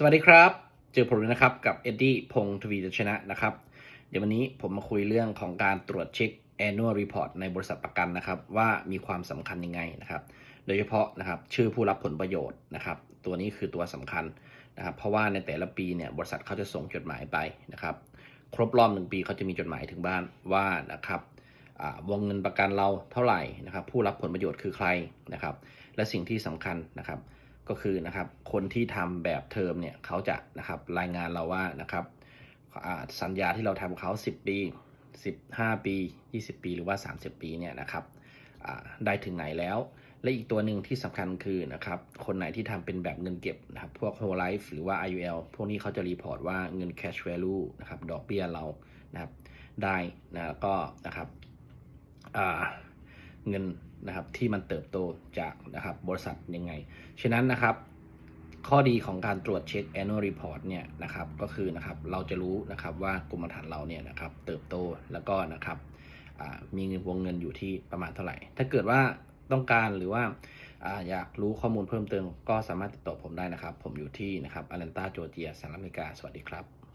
สวัสดีครับ เจอผมนะครับกับเอ็ดดี้พงทวีชนะนะครับ เดี๋ยววันนี้ผมมาคุยเรื่องของการตรวจเช็ค annual report ในบริษัทประกันนะครับว่ามีความสำคัญยังไงนะครับ โดยเฉพาะนะครับชื่อผู้รับผลประโยชน์นะครับ ตัวนี้คือตัวสำคัญนะครับ เพราะว่าในแต่ละปีเนี่ยบริษัทเขาจะส่งจดหมายไปนะครับ ครบรอบหนึ่งปีเขาจะมีจดหมายถึงบ้านว่านะครับวงเงินประกันเราเท่าไหร่นะครับ ผู้รับผลประโยชน์คือใครนะครับ และสิ่งที่สำคัญนะครับ ก็คือนะครับคนที่ทำแบบเทอมเนี่ยเขาจะนะครับรายงานเราว่านะครับสัญญาที่เราทำกับเขา 10 ปี 15 ปี 20 ปีหรือว่า 30 ปีเนี่ยนะครับได้ถึงไหนแล้ว และอีกตัวหนึ่งที่สำคัญคือนะครับคนไหนที่ทำเป็นแบบเงินเก็บนะครับพวก whole life หรือว่า IUL พวกนี้เขาจะรีพอร์ตว่าเงิน cash value นะครับดอกเบี้ยเรานะครับได้นะก็นะครับเงิน นะครับที่มันเติบโตจากนะครับบริษัทยังไง ฉะนั้นนะครับ ข้อดีของการตรวจเช็ค annual report เนี่ยนะครับก็คือนะครับเราจะรู้นะครับว่ากรมธรรม์เราเนี่ยนะครับเติบโตแล้วก็นะครับมีเงินวงเงินอยู่ที่ประมาณเท่าไหร่ ถ้าเกิดว่าต้องการหรือว่าอยากรู้ข้อมูลเพิ่มเติมก็สามารถติดต่อผมได้นะครับ ผมอยู่ที่นะครับอารันตาจอร์เจียสหรัฐอเมริกา สวัสดีครับ